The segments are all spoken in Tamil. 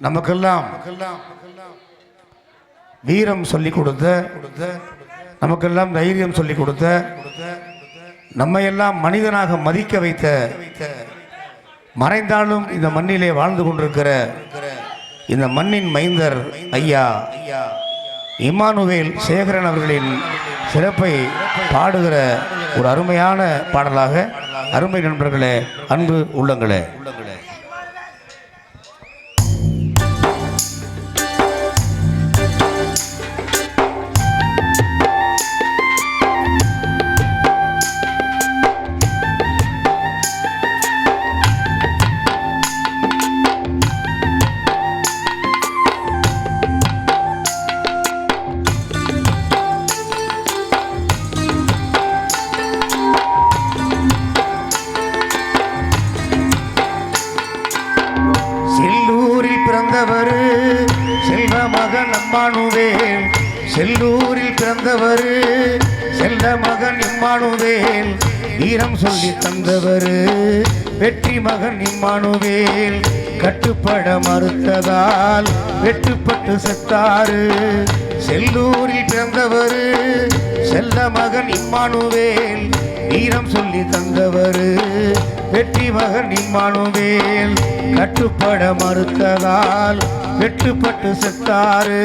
நமக்கெல்லாம் வீரம் சொல்லி கொடுத்த நமக்கெல்லாம் தைரியம் சொல்லி கொடுத்த நம்மையெல்லாம் மனிதனாக மதிக்க வைத்த மறைந்தாலும் இந்த மண்ணிலே வாழ்ந்து கொண்டிருக்கிற இந்த மண்ணின் மைந்தர் ஐயா இமானுவேல் சேகரன் அவர்களின் சிறப்பை பாடுகிற ஒரு அருமையான பாடலாக அருமை நண்பர்களே அன்பு உள்ளங்களே. மகன் அம்மானுவேல் செல்லூரில் பிறந்தவர். செல்ல மகன் இம்மானுவேல் வீரம் சொல்லி தந்தவர். வெற்றி மகன் இம்மானுவேல் கட்டுப்பட மறுத்ததால் வெட்டுப்பட்டு செத்தாரு. செல்லூரில் பிறந்தவர். செல்ல மகன் இம்மானுவேல் வீரம் சொல்லி தந்தவர். வெற்றி மகன் இம்மானுவேல் கட்டுப்பட மறுத்ததால் வெட்டுப்பட்டு செத்தாரு.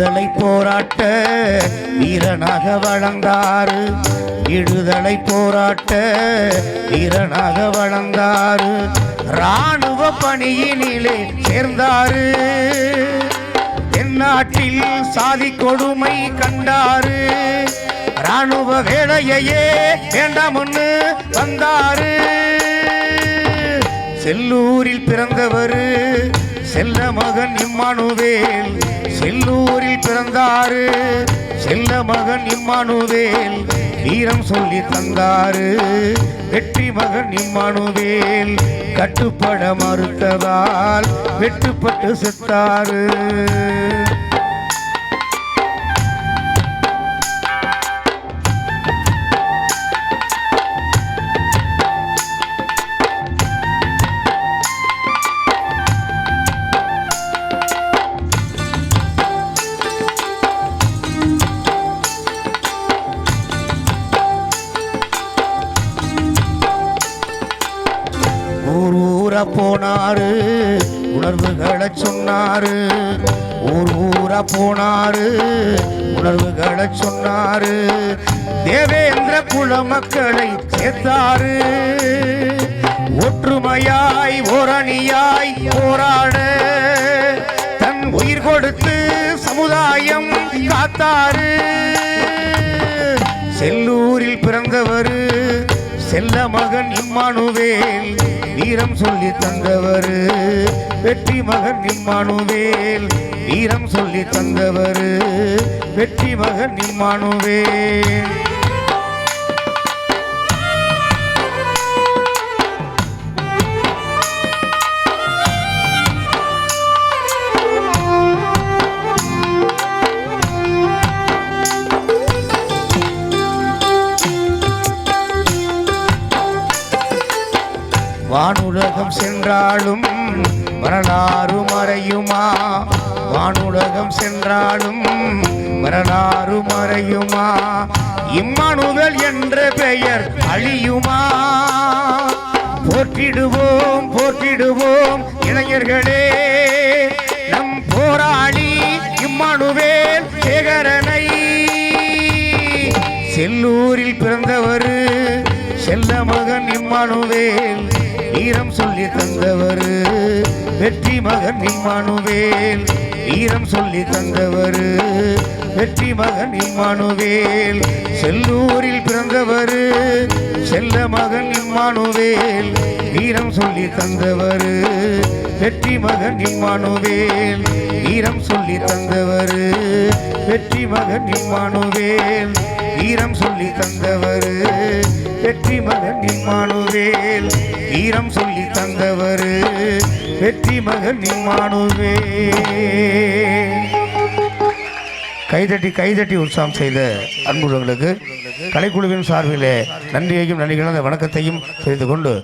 விடுதலை போராட்ட வீரனாக வளர்ந்தாரு. விடுதலை போராட்ட வீரனாக வளர்ந்தாரு. ராணுவ பணியினிலே சேர்ந்தாரு. தென்னாட்டில் சாதி கொடுமை கண்டாரு. ராணுவ வேலையையே ஒன்று வந்தாரு. செல்லூரில் பிறந்தவர் செல்ல மகன் இம்மானுவேல். செல்லூரில் பிறந்தாரு செல்ல மகன் இம்மானுவேல். வீரம் சொல்லி தந்தாரு வெற்றி மகன் இம்மானுவேல். கட்டுப்பட மறுத்ததால் வெட்டுப்பட்டு செத்தாரு. ஊர் ஊர போனாரு உணர்வுகளை சொன்னாரு. ஊர் ஊர போனாரு உணர்வுகளை சொன்னாரு. தேவேந்திர குல மக்களை சேர்த்தாரு. ஒற்றுமையாய் ஓரணியாய் போராட தன் உயிர் கொடுத்து சமுதாயம் காத்தாரு. செல்லூரில் பிறந்தவர் செல்ல மகன் இம்மானுவேல் வீரம் சொல்லி தந்தவர். வெற்றி மகன் நிம்மானுவேல் வீரம் சொல்லி தந்தவர். வெற்றி மகன் நிம்மானுவேல் சென்றாலும் வரலாறு மறையுமா? வானுலகம் சென்றாலும் வரலாறு மறையுமா? இம்மனுதல் என்ற பெயர் அழியுமா? போற்றிடுவோம் போற்றிடுவோம் இளைஞர்களே. நம் போராளி இம்மானுவேல் சேகரனை. செல்லூரில் பிறந்தவர் செல்ல மகன் இம்மானுவேல் வீரம் சொல்லி தந்தவர். வெற்றி மகன் இம்மானுவேல். வீரம் சொல்லி தந்தவர். வெற்றி மகன் இம்மானுவேல். செல்லூரில் பிறந்தவர். செல்ல மகன் இம்மானுவேல். வீரம் சொல்லி தந்தவர். வெற்றி மகன் இம்மானுவேல். வீரம் சொல்லி தந்தவர். வெற்றி மகன் இம்மானுவேல். வீரம் சொல்லி தந்தவர். வெற்றி மகன் இம்மானுவேல் வீரம் சொல்லி தந்தவர் வெற்றி மகன் இம்மானுவேல் கைதட்டி கைதட்டி உற்சாகம் செய்த அன்புள்ளவர்களுக்கு கலைக்குழுவின் சார்பிலே நன்றியையும் நன்றிகளும் வணக்கத்தையும் தெரிந்து கொண்டு